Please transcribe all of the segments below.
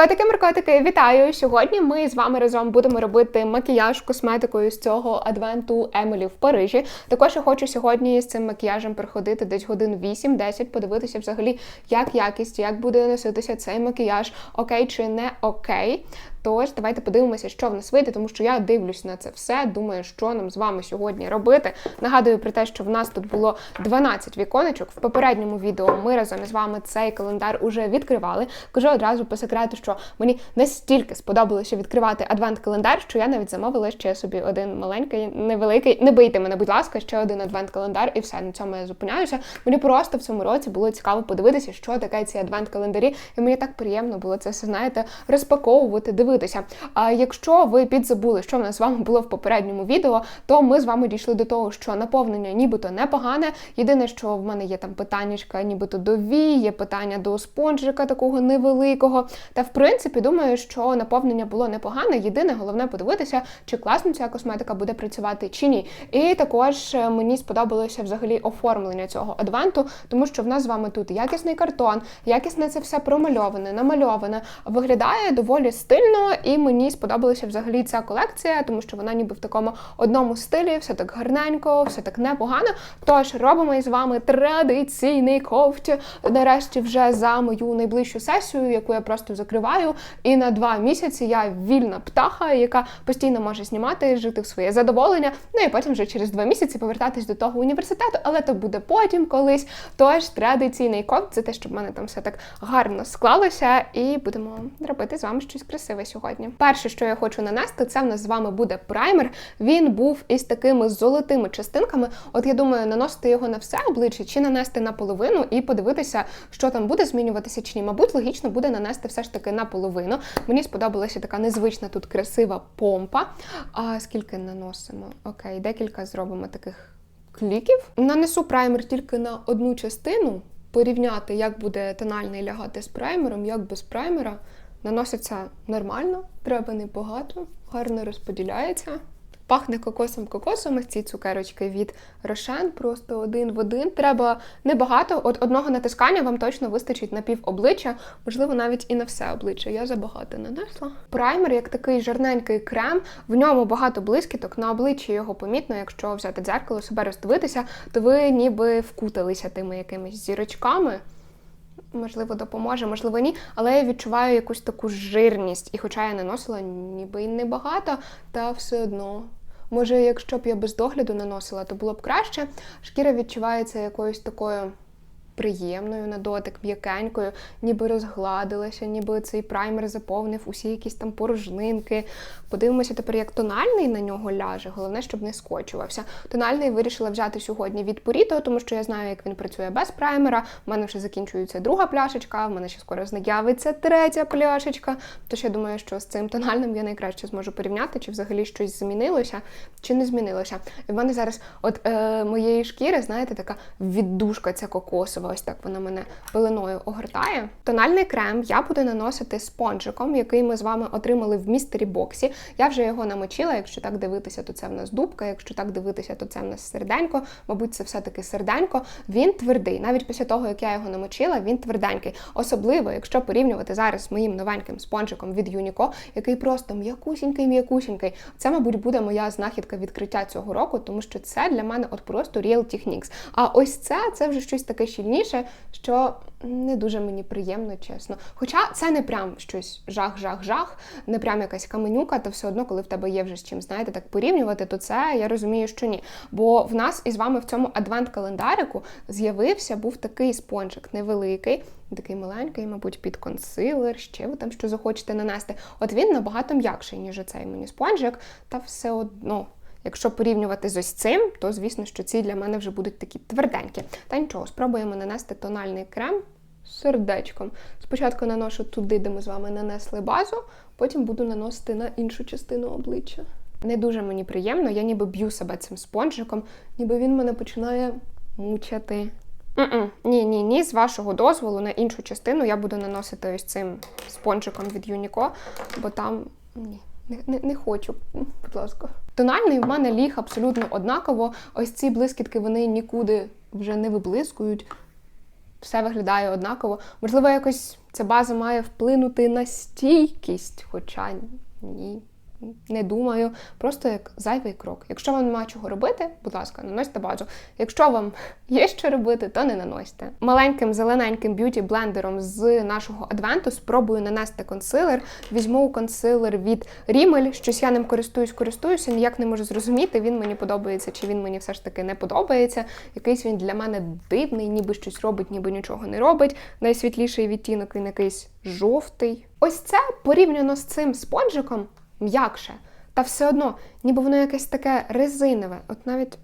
Котики, маркотики, вітаю! Сьогодні ми з вами разом будемо робити макіяж косметикою з цього адвенту Емелі в Парижі. Також я хочу сьогодні з цим макіяжем приходити десь годин 8-10, подивитися взагалі, як якість, як буде носитися цей макіяж, окей чи не окей. Тож давайте подивимося, що в нас вийде, тому що я дивлюсь на це все. Думаю, що нам з вами сьогодні робити. Нагадую про те, що в нас тут було 12 віконечок. В попередньому відео ми разом із вами цей календар уже відкривали. Кажу одразу по секрету, що мені настільки сподобалося відкривати адвент-календар, що я навіть замовила ще собі один маленький, невеликий. Не бийте мене, будь ласка, ще один адвент-календар, і все на цьому я зупиняюся. Мені просто в цьому році було цікаво подивитися, що таке ці адвент-календарі, і мені так приємно було це все, знаєте, розпаковувати, дивитися. А якщо ви підзабули, що в нас з вами було в попередньому відео, то ми з вами дійшли до того, що наповнення нібито непогане. Єдине, що в мене є там питаннячка, нібито до вій, є питання до спонжика такого невеликого. Та в принципі думаю, що наповнення було непогане. Єдине, головне подивитися, чи класно ця косметика буде працювати чи ні. І також е, мені сподобалося взагалі оформлення цього адвенту, тому що в нас з вами тут якісний картон, якісне це все промальоване, намальоване. Виглядає доволі стильно, і мені сподобалася взагалі ця колекція, тому що вона ніби в такому одному стилі, все так гарненько, все так непогано. Тож робимо із вами традиційний ковть. Нарешті вже за мою найближчу сесію, яку я просто закриваю. І на два місяці я вільна птаха, яка постійно може знімати, жити в своє задоволення. Ну і потім вже через два місяці повертатись до того університету, але то буде потім колись. Тож традиційний ковт це те, щоб в мене там все так гарно склалося, і будемо робити з вами щось красиве сьогодні. Перше, що я хочу нанести, це в нас з вами буде праймер. Він був із такими золотими частинками. От я думаю, наносити його на все обличчя чи нанести наполовину і подивитися, що там буде змінюватися чи ні. Мабуть, логічно буде нанести все ж таки наполовину. Мені сподобалася така незвична тут красива помпа. А скільки наносимо? Окей, декілька зробимо таких кліків. Нанесу праймер тільки на одну частину. Порівняти, як буде тональний лягати з праймером, як без праймера. Наноситься нормально, треба небагато, гарно розподіляється. Пахне кокосом кокосом, ці цукерочки від Рошен, просто один в один. Треба небагато. От одного натискання вам точно вистачить на пів обличчя, можливо, навіть і на все обличчя. Я забагато нанесла. Праймер, як такий жирненький крем, в ньому багато блискіток, на обличчі його помітно, якщо взяти дзеркало, себе роздивитися, то ви ніби вкуталися тими якимись зірочками. Можливо, допоможе, можливо, ні. Але я відчуваю якусь таку жирність. І хоча я наносила ніби й небагато, та все одно. Може, якщо б я без догляду наносила, то було б краще. Шкіра відчувається якоюсь такою приємною на дотик, м'якенькою, ніби розгладилася, ніби цей праймер заповнив усі якісь там порожнинки. Подивимося тепер, як тональний на нього ляже. Головне, щоб не скочувався. Тональний вирішила взяти сьогодні від Purito, тому що я знаю, як він працює без праймера. У мене вже закінчується друга пляшечка, в мене ще скоро з'явиться третя пляшечка. Тож я думаю, що з цим тональним я найкраще зможу порівняти, чи взагалі щось змінилося, чи не змінилося. І в мене зараз, от е, моєї шкіри, знаєте, така віддушка ця кокосова. Ось так вона мене пеленою огортає. Тональний крем я буду наносити спонжиком, який ми з вами отримали в містері боксі. Я вже його намочила. Якщо так дивитися, то це в нас дубка. Якщо так дивитися, то це в нас серденько. Мабуть, це все-таки серденько. Він твердий. Навіть після того, як я його намочила, він тверденький. Особливо, якщо порівнювати зараз з моїм новеньким спонжиком від Юніко, який просто м'якусінький, м'якусінький. Це, мабуть, буде моя знахідка відкриття цього року, тому що це для мене от просто Real Techniques. А ось це це вже щось таке щільніше, що не дуже мені приємно, чесно. Хоча це не прям щось жах-жах-жах, не прям якась каменюка, то все одно, коли в тебе є вже з чим, знаєте, так порівнювати, то це я розумію, що ні. Бо в нас із вами в цьому адвент-календарику з'явився, був такий спонжик невеликий. Такий маленький, мабуть, під консилер, ще ви там що захочете нанести. От він набагато м'якший, ніж оцей мені спонжик, та все одно. Якщо порівнювати з ось цим, то звісно, що ці для мене вже будуть такі тверденькі. Та нічого, спробуємо нанести тональний крем сердечком. Спочатку наношу туди, де ми з вами нанесли базу, потім буду наносити на іншу частину обличчя. Не дуже мені приємно, я ніби б'ю себе цим спонжиком, ніби він мене починає мучати. Ні, ні, ні, з вашого дозволу на іншу частину я буду наносити ось цим спонжиком від Юніко, бо там ні. Не, не, хочу, будь ласка. Тональний в мене ліг абсолютно однаково. Ось ці блискітки вони нікуди вже не виблискують. все виглядає однаково. Можливо, якось ця база має вплинути на стійкість, хоча ні. Не думаю, просто як зайвий крок. Якщо вам немає чого робити, будь ласка, наносьте базу. Якщо вам є що робити, то не наносьте. Маленьким зелененьким б'юті блендером з нашого адвенту спробую нанести консилер. Візьму консилер від Rimmel. Щось я ним користуюсь, користуюся, ніяк не можу зрозуміти, він мені подобається, чи він мені все ж таки не подобається. Якийсь він для мене дивний, ніби щось робить, ніби нічого не робить. Найсвітліший відтінок він якийсь жовтий. Ось це порівняно з цим спонжиком м'якше. Та все одно, ніби воно якесь таке резинове. От навіть.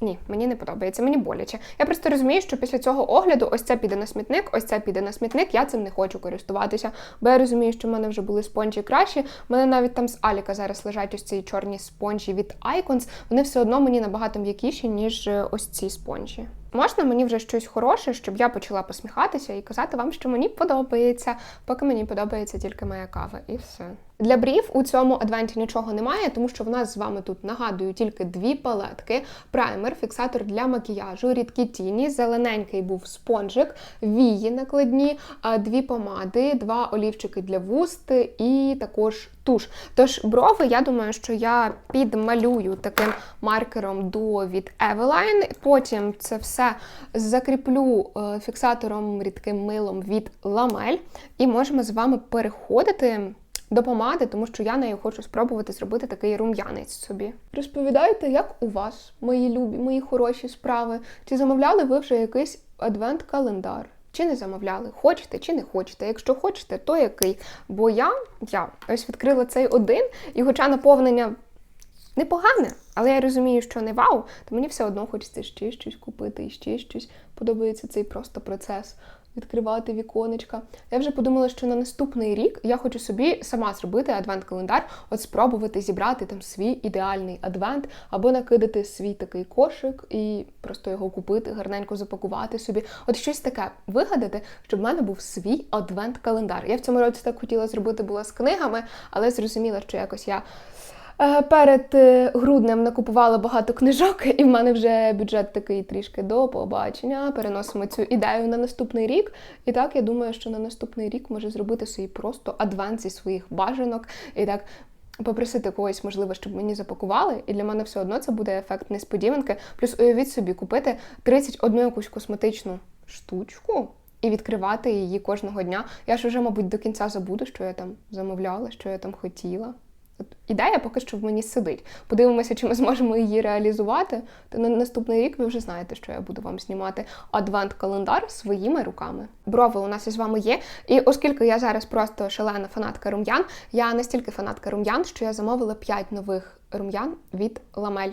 Ні, мені не подобається, мені боляче. Я просто розумію, що після цього огляду ось це піде на смітник, ось це піде на смітник, я цим не хочу користуватися. Бо я розумію, що в мене вже були спонжі кращі. У мене навіть там з Аліка зараз лежать ось ці чорні спонжі від Icons. Вони все одно мені набагато м'якіші, ніж е, ось ці спонжі. Можна мені вже щось хороше, щоб я почала посміхатися і казати вам, що мені подобається, поки мені подобається тільки моя кава, і все. Для брів у цьому адвенті нічого немає, тому що в нас з вами тут нагадую тільки дві палетки: праймер, фіксатор для макіяжу, рідкі тіні, зелененький був спонжик, вії накладні, дві помади, два олівчики для вуст і також туш. Тож брови, я думаю, що я підмалюю таким маркером до від Eveline. Потім це все закріплю е, фіксатором рідким милом від Ламель, і можемо з вами переходити до помади, тому що я нею хочу спробувати зробити такий рум'янець собі. Розповідайте, як у вас, мої любі, мої хороші справи? Чи замовляли ви вже якийсь адвент-календар? Чи не замовляли? Хочете чи не хочете? Якщо хочете, то який? Бо я, я ось відкрила цей один, і хоча наповнення непогане, але я розумію, що не вау, то мені все одно хочеться ще щось купити і ще щось. Подобається цей просто процес відкривати віконечка. Я вже подумала, що на наступний рік я хочу собі сама зробити адвент-календар, от спробувати зібрати там свій ідеальний адвент, або накидати свій такий кошик і просто його купити, гарненько запакувати собі. От щось таке вигадати, щоб в мене був свій адвент-календар. Я в цьому році так хотіла зробити була з книгами, але зрозуміла, що якось я. Е, перед е, груднем накупувала багато книжок, і в мене вже бюджет такий трішки до побачення. Переносимо цю ідею на наступний рік. І так я думаю, що на наступний рік може зробити свій просто адванс зі своїх бажанок. І так. Попросити когось, можливо, щоб мені запакували, і для мене все одно це буде ефект несподіванки. Плюс уявіть собі, купити 31 якусь косметичну штучку і відкривати її кожного дня. Я ж вже, мабуть, до кінця забуду, що я там замовляла, що я там хотіла. Ідея поки що в мені сидить. Подивимося, чи ми зможемо її реалізувати. То на наступний рік ви вже знаєте, що я буду вам знімати адвент-календар своїми руками. Брови у нас із вами є. І оскільки я зараз просто шалена фанатка рум'ян, я настільки фанатка рум'ян, що я замовила 5 нових рум'ян від ламель.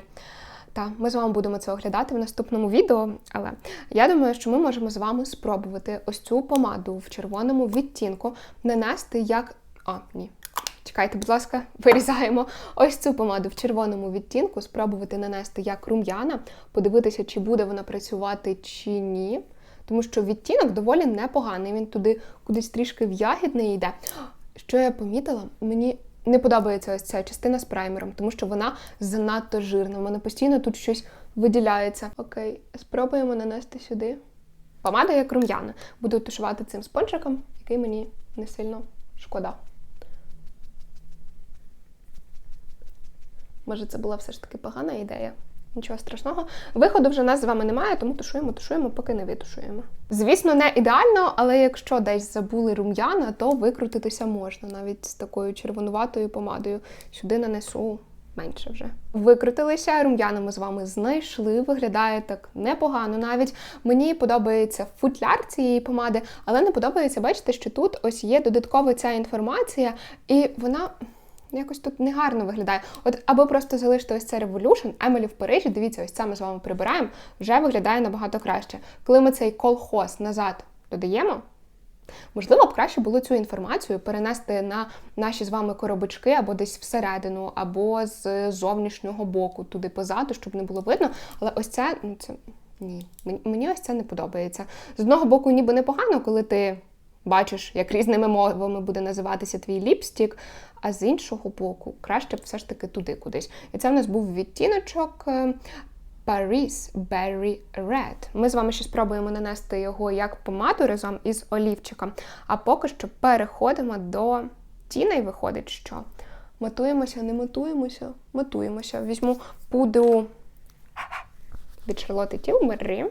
Та ми з вами будемо це оглядати в наступному відео. Але я думаю, що ми можемо з вами спробувати ось цю помаду в червоному відтінку нанести як. А, ні. Чекайте, будь ласка, вирізаємо ось цю помаду в червоному відтінку, спробувати нанести як рум'яна, подивитися, чи буде вона працювати чи ні. Тому що відтінок доволі непоганий. Він туди кудись трішки в ягідний йде. Що я помітила, мені не подобається ось ця частина з праймером, тому що вона занадто жирна. У мене постійно тут щось виділяється. Окей, спробуємо нанести сюди. Помада як рум'яна. Буду тушувати цим спонжиком, який мені не сильно шкода. Може, це була все ж таки погана ідея. Нічого страшного. Виходу вже нас з вами немає, тому тушуємо, тушуємо, поки не витушуємо. Звісно, не ідеально, але якщо десь забули рум'яна, то викрутитися можна навіть з такою червонуватою помадою. Сюди нанесу менше вже. Викрутилися, рум'яна ми з вами знайшли. Виглядає так непогано. Навіть мені подобається футляр цієї помади, але не подобається, бачите, що тут ось є додаткова ця інформація, і вона якось тут негарно виглядає. От або просто залишити ось це Revolution, Емелі в Парижі, дивіться, ось це ми з вами прибираємо, вже виглядає набагато краще. Коли ми цей колхоз назад додаємо, можливо, б краще було цю інформацію перенести на наші з вами коробочки або десь всередину, або з зовнішнього боку, туди позаду, щоб не було видно. Але ось це, ну це ні, мені ось це не подобається. З одного боку, ніби непогано, коли ти. Бачиш, як різними мовами буде називатися твій ліпстік, а з іншого боку, краще б все ж таки туди кудись. І це в нас був відтіночок Paris Berry Red. Ми з вами ще спробуємо нанести його як помаду разом із олівчиком. А поки що переходимо до тіней. Виходить, що матуємося, не матуємося, матуємося. Візьму пудру від Шарлотти Тілбері,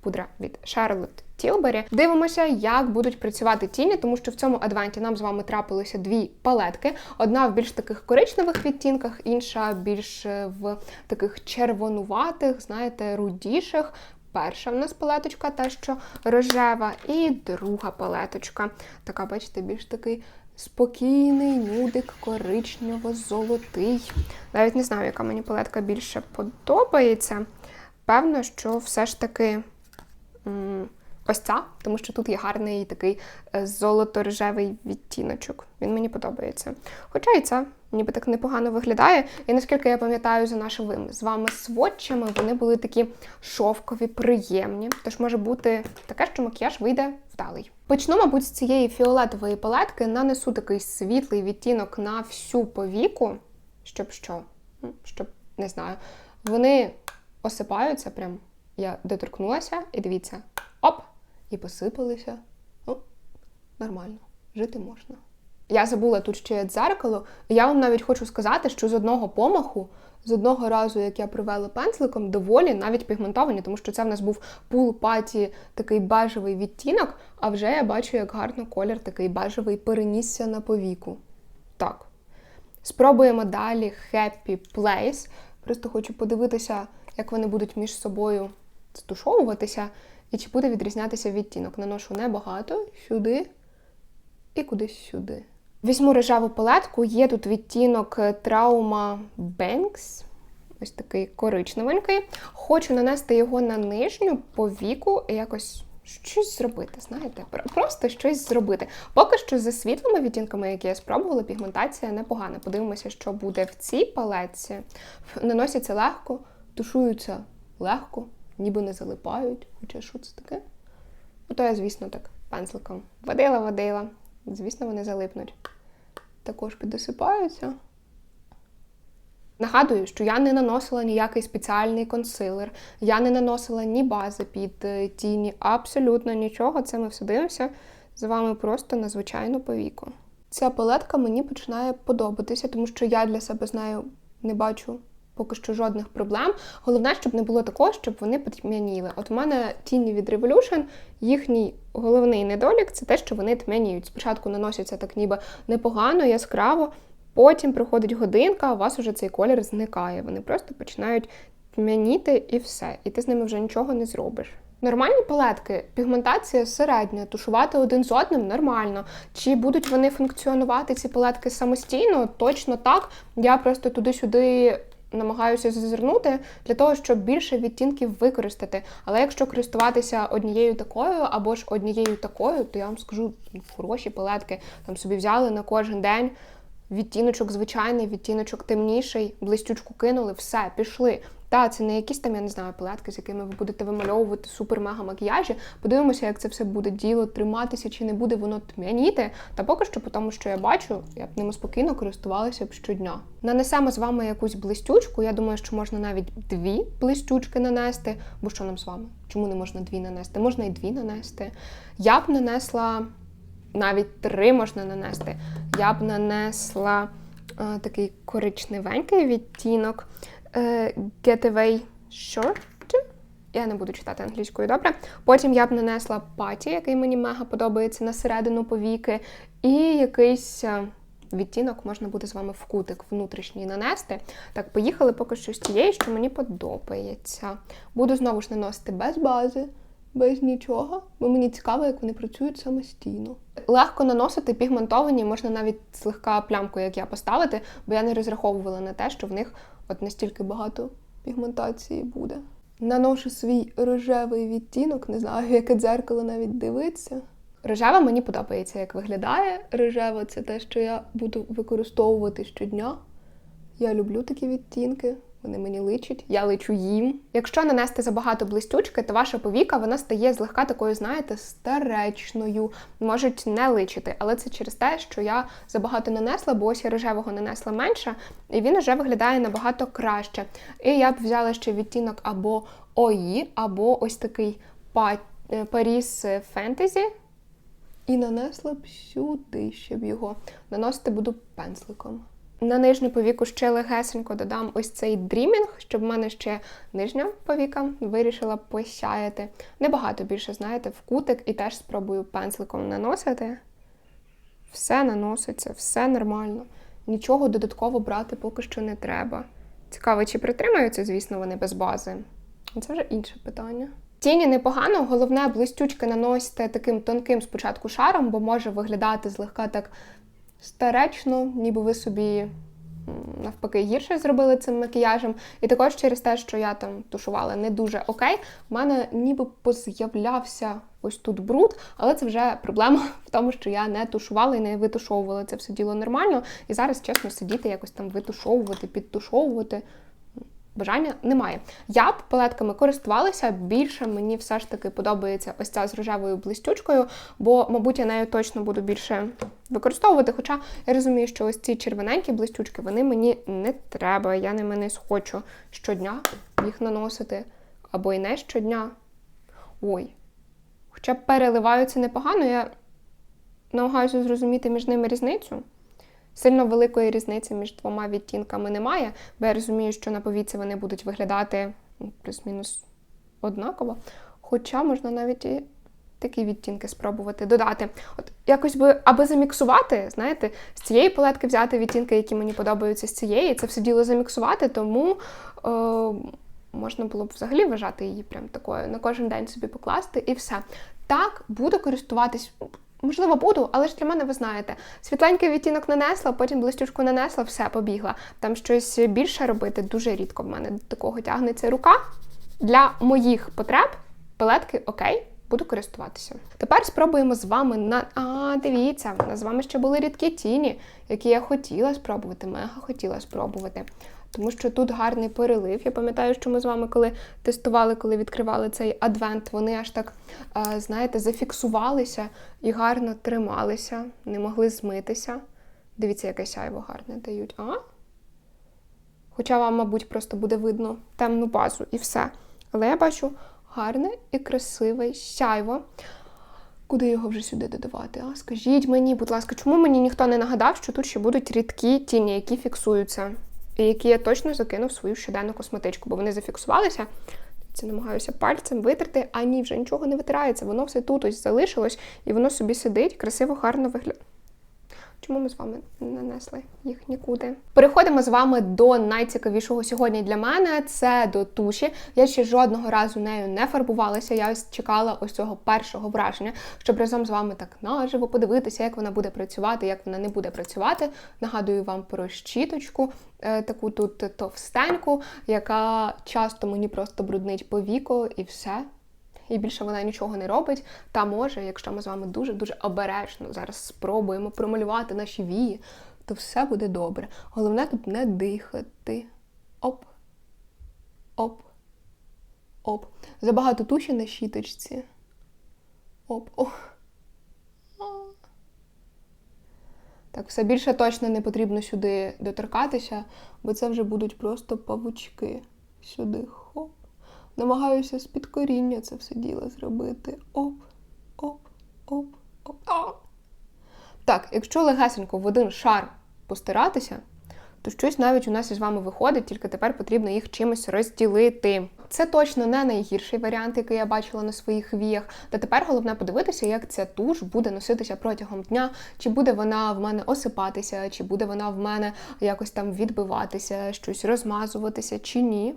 пудра від Charlotte Tilbury. Дивимося, як будуть працювати тіні, тому що в цьому адвенті нам з вами трапилися дві палетки. Одна в більш таких коричневих відтінках, інша більш е, в таких червонуватих, знаєте, рудіших. Перша в нас палеточка, та що рожева, і друга палеточка. Така, бачите, більш такий спокійний, нюдик, коричнево-золотий. Навіть не знаю, яка мені палетка більше подобається. Певно, що все ж таки ось ця, тому що тут є гарний такий е, золото-рожевий відтіночок. Він мені подобається. Хоча і ця ніби так непогано виглядає. І наскільки я пам'ятаю за нашими з вами сводчами, вони були такі шовкові, приємні. Тож може бути таке, що макіяж вийде вдалий. Почну, мабуть, з цієї фіолетової палетки, нанесу такий світлий відтінок на всю повіку, щоб що? Щоб не знаю. Вони осипаються прям. Я доторкнулася і дивіться, оп! І посипалися. Ну, нормально, жити можна. Я забула тут ще є дзеркало. Я вам навіть хочу сказати, що з одного помаху, з одного разу, як я провела пензликом, доволі навіть пігментовані, тому що це в нас був пул паті такий бежевий відтінок, а вже я бачу, як гарно колір такий бежевий перенісся на повіку. Так. Спробуємо далі Happy Place. Просто хочу подивитися, як вони будуть між собою стушовуватися і чи буде відрізнятися відтінок. Наношу небагато сюди і кудись сюди. Візьму рожеву палетку, є тут відтінок Trauma Banks. Ось такий коричневенький. Хочу нанести його на нижню повіку і якось щось зробити. Знаєте, просто щось зробити. Поки що за світлими відтінками, які я спробувала, пігментація непогана. Подивимося, що буде в цій палетці. Наносяться легко, тушуються легко, ніби не залипають. Хоча що це таке? Ну, то я, звісно, так пензликом водила, водила. Звісно, вони залипнуть. Також підосипаються. Нагадую, що я не наносила ніякий спеціальний консилер, я не наносила ні бази під е, тіні, абсолютно нічого. Це ми все дивимося з вами просто на звичайну повіку. Ця палетка мені починає подобатися, тому що я для себе з нею не бачу поки що жодних проблем. Головне, щоб не було такого, щоб вони потьмяніли. От у мене тіні від Revolution, їхній головний недолік це те, що вони тьмяніють. Спочатку наносяться так ніби непогано, яскраво, потім проходить годинка, а у вас уже цей колір зникає. Вони просто починають тьмяніти і все. І ти з ними вже нічого не зробиш. Нормальні палетки, пігментація середня, тушувати один з одним нормально. Чи будуть вони функціонувати ці палетки самостійно? Точно так. Я просто туди-сюди намагаюся зазирнути для того, щоб більше відтінків використати. Але якщо користуватися однією такою або ж однією такою, то я вам скажу хороші палетки. Там собі взяли на кожен день. Відтіночок звичайний, відтіночок темніший, блистючку кинули, все, пішли. Та, це не якісь там, я не знаю, палетки, з якими ви будете вимальовувати супер-мега макіяжі. Подивимося, як це все буде діло триматися, чи не буде воно тьмяніти. Та поки що, по тому, що я бачу, я б ними спокійно користувалася б щодня. Нанесемо з вами якусь блистючку. Я думаю, що можна навіть дві блистючки нанести. Бо що нам з вами? Чому не можна дві нанести? Можна і дві нанести. Я б нанесла навіть три можна нанести. Я б нанесла е, такий коричневенький відтінок е, Getaway Short. Я не буду читати англійською добре. Потім я б нанесла паті, який мені мега подобається на середину повіки, і якийсь. е, Відтінок можна буде з вами в кутик внутрішній нанести. Так, поїхали поки що з тієї, що мені подобається. Буду знову ж наносити без бази, без нічого, бо мені цікаво, як вони працюють самостійно. Легко наносити пігментовані, можна навіть слегка плямку, як я поставити, бо я не розраховувала на те, що в них от настільки багато пігментації буде. Наношу свій рожевий відтінок, не знаю, яке дзеркало навіть дивиться. Рожева мені подобається, як виглядає. Рожева це те, що я буду використовувати щодня. Я люблю такі відтінки. Вони мені личать, я личу їм. Якщо нанести забагато блистючки, то ваша повіка вона стає злегка такою, знаєте, старечною. Можуть не личити, але це через те, що я забагато нанесла, бо ось я рожевого нанесла менше, і він вже виглядає набагато краще. І я б взяла ще відтінок або ОІ, або ось такий па- Паріс фентезі. І нанесла б сюди, щоб його наносити буду пензликом. На нижню повіку ще легесенько додам ось цей дрімінг, щоб в мене ще нижня повіка вирішила посяяти. Небагато більше, знаєте, в кутик і теж спробую пензликом наносити. Все наноситься, все нормально. Нічого додатково брати поки що не треба. Цікаво, чи притримаються, звісно, вони без бази. Це вже інше питання. Тіні непогано, головне блистючки наносите таким тонким спочатку шаром, бо може виглядати злегка так старечно, ніби ви собі навпаки гірше зробили цим макіяжем. І також через те, що я там тушувала не дуже окей, в мене ніби поз'являвся ось тут бруд, але це вже проблема в тому, що я не тушувала і не витушовувала це все діло нормально. І зараз, чесно, сидіти якось там витушовувати, підтушовувати. Бажання немає. Я б палетками користувалася. Більше мені все ж таки подобається ось ця з рожевою блистючкою, бо, мабуть, я нею точно буду більше використовувати. Хоча я розумію, що ось ці червоненькі блистючки вони мені не треба. Я ними не схочу щодня їх наносити. Або і не щодня. Ой. Хоча переливаються непогано, я намагаюся зрозуміти між ними різницю. Сильно великої різниці між двома відтінками немає, бо я розумію, що на повіці вони будуть виглядати ну, плюс-мінус однаково. Хоча можна навіть і такі відтінки спробувати додати. От якось би, аби заміксувати, знаєте, з цієї палетки взяти відтінки, які мені подобаються з цієї, це все діло заміксувати, тому. Е- Можна було б взагалі вважати її прям такою на кожен день собі покласти і все. Так, буду користуватись Можливо, буду, але ж для мене ви знаєте, світленький відтінок нанесла, потім блистючку нанесла, все, побігла. Там щось більше робити дуже рідко в мене до такого тягнеться рука. Для моїх потреб палетки окей, буду користуватися. Тепер спробуємо з вами на. А, дивіться, у нас з вами ще були рідкі тіні, які я хотіла спробувати, мега хотіла спробувати. Тому що тут гарний перелив. Я пам'ятаю, що ми з вами, коли тестували, коли відкривали цей адвент, вони аж так, знаєте, зафіксувалися і гарно трималися, не могли змитися. Дивіться, яке сяйво гарне дають. А? Хоча вам, мабуть, просто буде видно темну базу і все. Але я бачу гарне і красиве сяйво. Куди його вже сюди додавати? А скажіть мені, будь ласка, чому мені ніхто не нагадав, що тут ще будуть рідкі тіні, які фіксуються? Які я точно закинув свою щоденну косметичку, бо вони зафіксувалися. Це намагаюся пальцем витерти, а ні, вже нічого не витирається. Воно все тут ось залишилось, і воно собі сидить, красиво, гарно виглядає. Чому ми з вами не нанесли їх нікуди? Переходимо з вами до найцікавішого сьогодні для мене це до туші. Я ще жодного разу нею не фарбувалася. Я ось чекала ось цього першого враження, щоб разом з вами так наживо подивитися, як вона буде працювати, як вона не буде працювати. Нагадую вам про щіточку, е, таку тут товстеньку, яка часто мені просто бруднить по віку і все і більше вона нічого не робить. Та може, якщо ми з вами дуже-дуже обережно зараз спробуємо промалювати наші вії, то все буде добре. Головне тут не дихати. Оп. Оп. Оп. Забагато туші на щіточці. Оп. О. Так, все більше точно не потрібно сюди доторкатися, бо це вже будуть просто павучки. Сюди. Хоп. Намагаюся з-під коріння це все діло зробити. Оп, оп, оп, оп. оп. Так, якщо легесенько в один шар постиратися, то щось навіть у нас із вами виходить, тільки тепер потрібно їх чимось розділити. Це точно не найгірший варіант, який я бачила на своїх віях. Та тепер головне подивитися, як ця туш буде носитися протягом дня, чи буде вона в мене осипатися, чи буде вона в мене якось там відбиватися, щось розмазуватися, чи ні.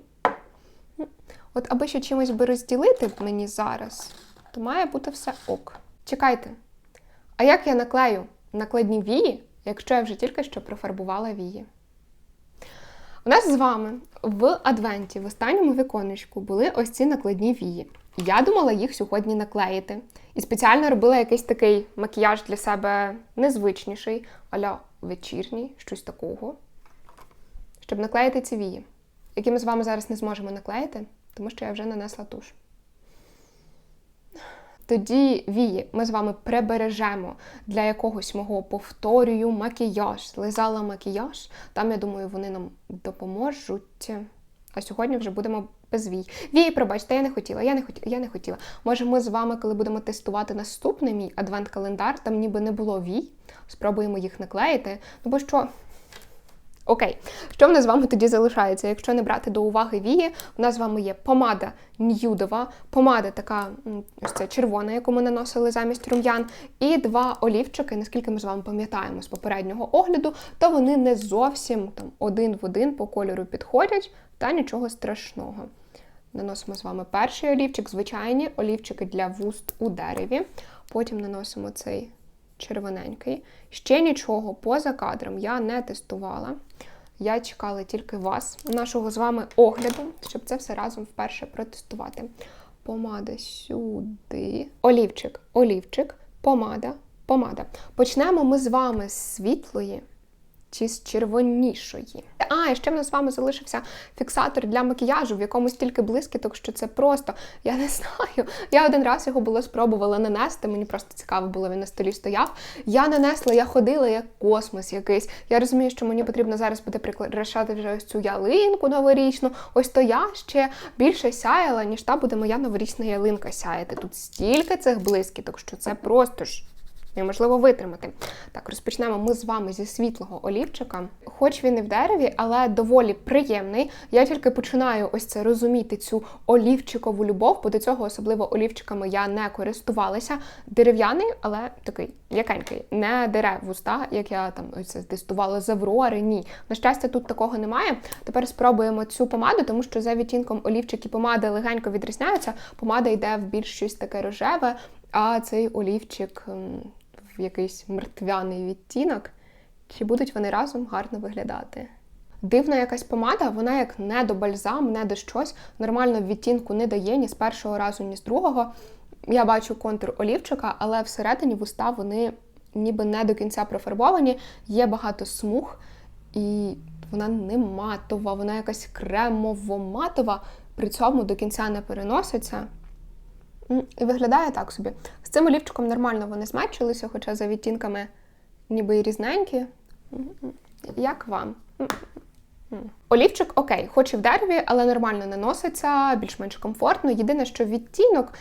От аби ще чимось би розділити мені зараз, то має бути все ок. Чекайте. А як я наклею накладні вії, якщо я вже тільки що профарбувала вії? У нас з вами в Адвенті, в останньому віконечку, були ось ці накладні вії. Я думала їх сьогодні наклеїти. І спеціально робила якийсь такий макіяж для себе незвичніший, аля вечірній, щось такого, щоб наклеїти ці вії. які ми з вами зараз не зможемо наклеїти, тому що я вже нанесла туш. Тоді вії ми з вами прибережемо для якогось мого повторюю макіяж, лизала макіяж. Там, я думаю, вони нам допоможуть. А сьогодні вже будемо без вій. Вії, пробачте, я не хотіла, я не хотіла, я не хотіла. Може, ми з вами, коли будемо тестувати наступний мій адвент-календар, там ніби не було вій, спробуємо їх наклеїти. Ну бо що. Окей, що в нас з вами тоді залишається? Якщо не брати до уваги вії, у нас з вами є помада нюдова, помада така ось ця червона, яку ми наносили замість рум'ян, і два олівчики, наскільки ми з вами пам'ятаємо з попереднього огляду, то вони не зовсім там один в один по кольору підходять, та нічого страшного. Наносимо з вами перший олівчик, звичайні олівчики для вуст у дереві. Потім наносимо цей червоненький. Ще нічого поза кадром я не тестувала. Я чекала тільки вас, нашого з вами огляду, щоб це все разом вперше протестувати. Помада сюди. Олівчик, олівчик, помада, помада. Почнемо ми з вами з світлої чи з червонішої. А, і ще в нас з вами залишився фіксатор для макіяжу, в якому стільки блискіток, що це просто, я не знаю. Я один раз його було спробувала нанести, мені просто цікаво було, він на столі стояв. Я нанесла, я ходила як космос якийсь. Я розумію, що мені потрібно зараз буде прикрашати вже ось цю ялинку новорічну. Ось то я ще більше сяяла, ніж та буде моя новорічна ялинка сяяти. Тут стільки цих блискіток, що це просто ж неможливо витримати. Так, розпочнемо ми з вами зі світлого олівчика. Хоч він і в дереві, але доволі приємний. Я тільки починаю ось це розуміти, цю олівчикову любов, бо до цього особливо олівчиками я не користувалася. Дерев'яний, але такий якенький, не дере в уста, як я там ось це з Аврори. Ні. На щастя, тут такого немає. Тепер спробуємо цю помаду, тому що за відтінком олівчик і помада легенько відрізняються. Помада йде в більш щось таке рожеве, а цей олівчик в якийсь мертвяний відтінок. Чи будуть вони разом гарно виглядати? Дивна якась помада, вона як не до бальзам, не до щось. Нормально відтінку не дає ні з першого разу, ні з другого. Я бачу контур олівчика, але всередині вуста вони ніби не до кінця профарбовані, є багато смуг, і вона не матова, вона якась кремово-матова, при цьому до кінця не переноситься. І виглядає так собі. З цим олівчиком нормально вони змечилися, хоча за відтінками ніби і різненькі. Як вам? Олівчик окей, хоч і в дереві, але нормально наноситься, більш-менш комфортно. Єдине, що відтінок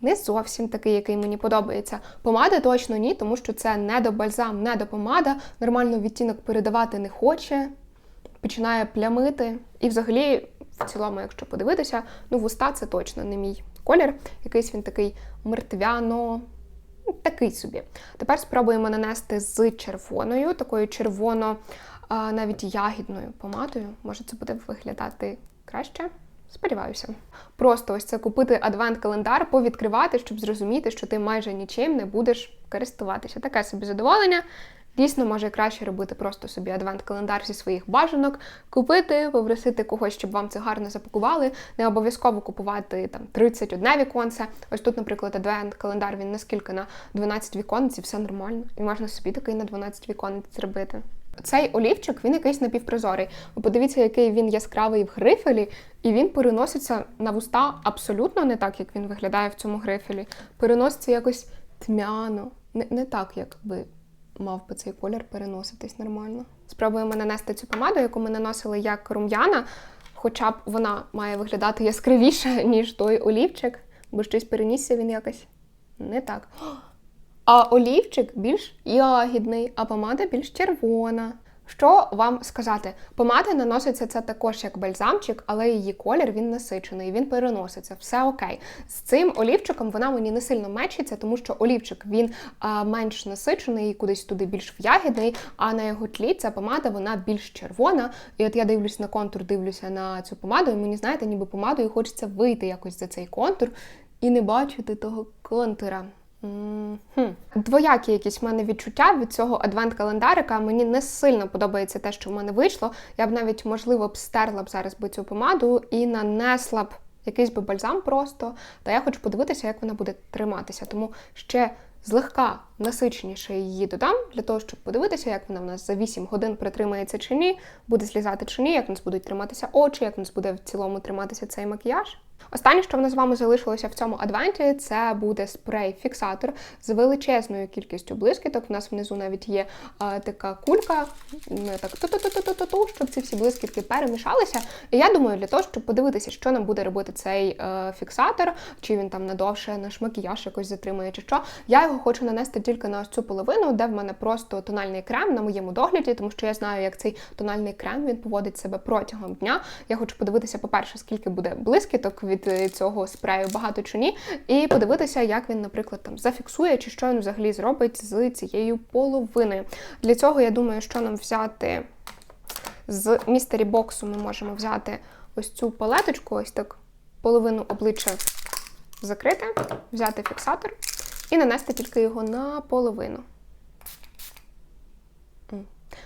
не зовсім такий, який мені подобається. Помада точно ні, тому що це не до бальзам, не до помада. Нормально відтінок передавати не хоче, починає плямити. І взагалі, в цілому, якщо подивитися, ну вуста це точно не мій колір. Якийсь він такий мертвяно. ну, Такий собі. Тепер спробуємо нанести з червоною, такою червоно, навіть ягідною помадою. Може, це буде виглядати краще? Сподіваюся. Просто ось це купити адвент-календар, повідкривати, щоб зрозуміти, що ти майже нічим не будеш користуватися. Таке собі задоволення. Дійсно, може краще робити просто собі адвент-календар зі своїх бажанок, купити, попросити когось, щоб вам це гарно запакували. Не обов'язково купувати там 31 віконце. Ось тут, наприклад, адвент-календар він наскільки на 12 віконець, і все нормально. І можна собі такий на 12 віконець зробити. Цей олівчик він якийсь напівпрозорий. Ви подивіться, який він яскравий в грифелі, і він переноситься на вуста абсолютно не так, як він виглядає в цьому грифелі. Переноситься якось тьмяно, не, не так, як би мав би цей колір переноситись нормально. Спробуємо нанести цю помаду, яку ми наносили як рум'яна, хоча б вона має виглядати яскравіше, ніж той олівчик, бо щось перенісся він якось не так. А олівчик більш ягідний, а помада більш червона. Що вам сказати? Помада наноситься це також як бальзамчик, але її колір він насичений, він переноситься, все окей. З цим олівчиком вона мені не сильно мечиться, тому що олівчик він а, менш насичений, кудись туди більш в ягідний, а на його тлі ця помада вона більш червона. І от я дивлюсь на контур, дивлюся на цю помаду, і мені знаєте, ніби помадою хочеться вийти якось за цей контур і не бачити того контура. Хм. Двоякі якісь в мене відчуття від цього адвент-календарика. Мені не сильно подобається те, що в мене вийшло. Я б навіть, можливо, б стерла б зараз би цю помаду і нанесла б якийсь би бальзам просто. Та я хочу подивитися, як вона буде триматися. Тому ще злегка насиченіше її додам, для того, щоб подивитися, як вона в нас за 8 годин притримається чи ні, буде злізати чи ні, як в нас будуть триматися очі, як в нас буде в цілому триматися цей макіяж. Останнє, що в нас з вами залишилося в цьому адвенті, це буде спрей-фіксатор з величезною кількістю блискіток. У нас внизу навіть є а, така кулька, так ту-ту-ту-ту-ту-ту, щоб ці всі блискітки перемішалися. І я думаю, для того, щоб подивитися, що нам буде робити цей е, фіксатор, чи він там надовше наш макіяж якось затримує, чи що. Я його хочу нанести тільки на ось цю половину, де в мене просто тональний крем на моєму догляді, тому що я знаю, як цей тональний крем він поводить себе протягом дня. Я хочу подивитися, по-перше, скільки буде блискіток від е, цього спрею, багато чи ні, і подивитися, як він, наприклад, там зафіксує, чи що він взагалі зробить з цією половиною. Для цього я думаю, що нам взяти з містері боксу ми можемо взяти ось цю палеточку, ось так половину обличчя закрити, взяти фіксатор і нанести тільки його на половину.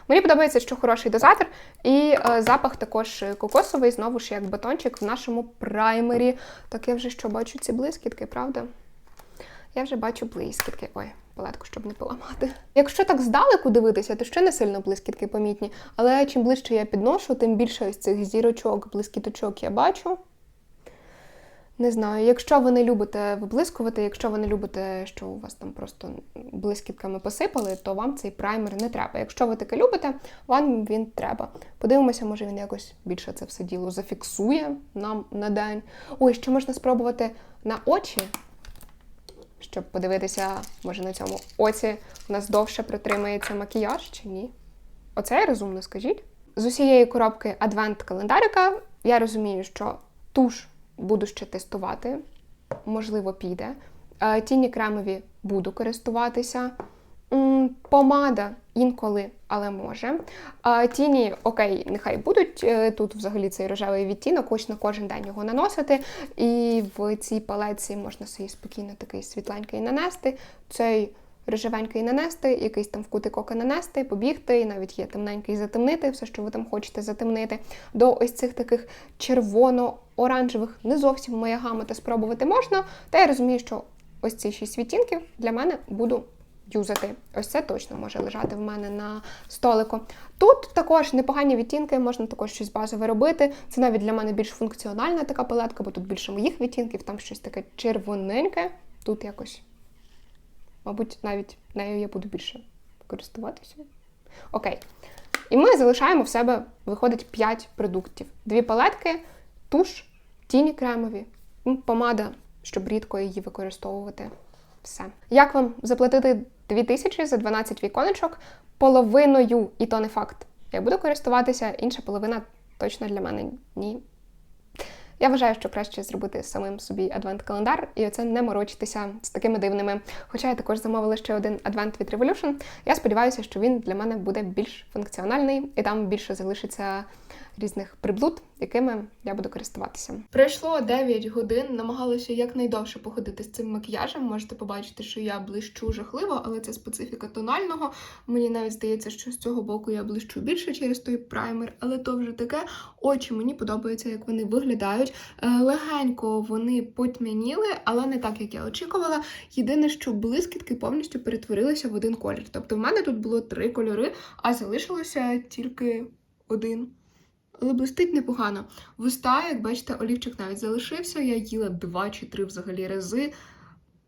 Мені подобається, що хороший дозатор, і е, запах також кокосовий, знову ж як батончик в нашому праймері. Так я вже що бачу ці блискітки, правда? Я вже бачу блискітки. Ой, палетку, щоб не поламати. Якщо так здалеку дивитися, то ще не сильно блискітки помітні. Але чим ближче я підношу, тим більше ось цих зірочок, блискіточок я бачу. Не знаю, якщо ви не любите виблискувати, якщо ви не любите, що у вас там просто блискітками посипали, то вам цей праймер не треба. Якщо ви таке любите, вам він треба. Подивимося, може він якось більше це все діло зафіксує нам на день. Ой, ще можна спробувати на очі, щоб подивитися, може на цьому оці у нас довше протримається макіяж чи ні. Оце я розумно скажіть. З усієї коробки адвент-календарика я розумію, що туш буду ще тестувати, можливо, піде. Е, Тіні кремові буду користуватися. Помада інколи, але може. Е, Тіні, окей, нехай будуть. Е, Тут взагалі цей рожевий відтінок, хоч на кожен день його наносити. І в цій палеці можна собі спокійно такий світленький нанести. Цей рожевенький нанести, якийсь там в кутик ока нанести, побігти, і навіть є темненький затемнити, все, що ви там хочете затемнити. До ось цих таких червоно-оранжевих не зовсім моя гама, та спробувати можна. Та я розумію, що ось ці шість відтінків для мене буду юзати. Ось це точно може лежати в мене на столику. Тут також непогані відтінки, можна також щось базове робити. Це навіть для мене більш функціональна така палетка, бо тут більше моїх відтінків, там щось таке червоненьке. Тут якось Мабуть, навіть нею я буду більше користуватися. Окей. І ми залишаємо в себе, виходить, 5 продуктів: дві палетки, туш, тіні кремові, помада, щоб рідко її використовувати. Все. Як вам заплатити 2000 за 12 віконечок? Половиною, і то не факт. Я буду користуватися, інша половина точно для мене ні. Я вважаю, що краще зробити самим собі адвент-календар і оце не морочитися з такими дивними. Хоча я також замовила ще один адвент від Revolution. Я сподіваюся, що він для мене буде більш функціональний і там більше залишиться різних приблуд, якими я буду користуватися. Пройшло 9 годин, намагалася якнайдовше походити з цим макіяжем. Можете побачити, що я блищу жахливо, але це специфіка тонального. Мені навіть здається, що з цього боку я блищу більше через той праймер, але то вже таке. Очі мені подобається, як вони виглядають. Е, Легенько вони потьмяніли, але не так, як я очікувала. Єдине, що блискітки повністю перетворилися в один колір. Тобто в мене тут було три кольори, а залишилося тільки один. Але блистить непогано. Вуста, як бачите, олівчик навіть залишився. Я їла два чи три взагалі рази.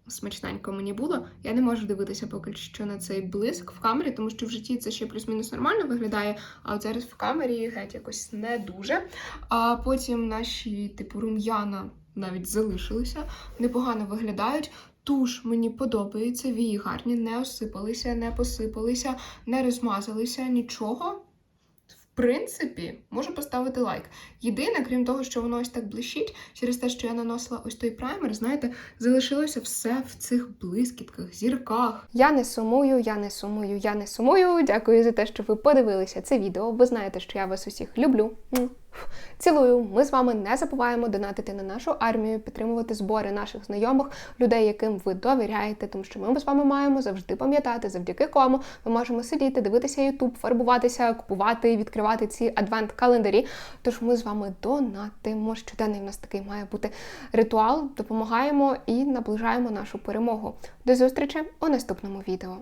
Смачненько мені було. Я не можу дивитися поки що на цей блиск в камері, тому що в житті це ще плюс-мінус нормально виглядає, а от зараз в камері геть якось не дуже. А потім наші, типу, рум'яна навіть залишилися, непогано виглядають. Туш мені подобається, вії гарні, не осипалися, не посипалися, не розмазалися, нічого. Принципі, можу поставити лайк. Єдине, крім того, що воно ось так блищить, через те, що я наносила ось той праймер, знаєте, залишилося все в цих блискітках, зірках. Я не сумую, я не сумую, я не сумую. Дякую за те, що ви подивилися це відео. Ви знаєте, що я вас усіх люблю. Цілую, ми з вами не забуваємо донатити на нашу армію, підтримувати збори наших знайомих, людей, яким ви довіряєте, тому що ми з вами маємо завжди пам'ятати, завдяки кому ми можемо сидіти, дивитися Ютуб, фарбуватися, купувати, відкривати ці адвент-календарі. Тож ми з вами донатимо. Щоденний в нас такий має бути ритуал. Допомагаємо і наближаємо нашу перемогу. До зустрічі у наступному відео.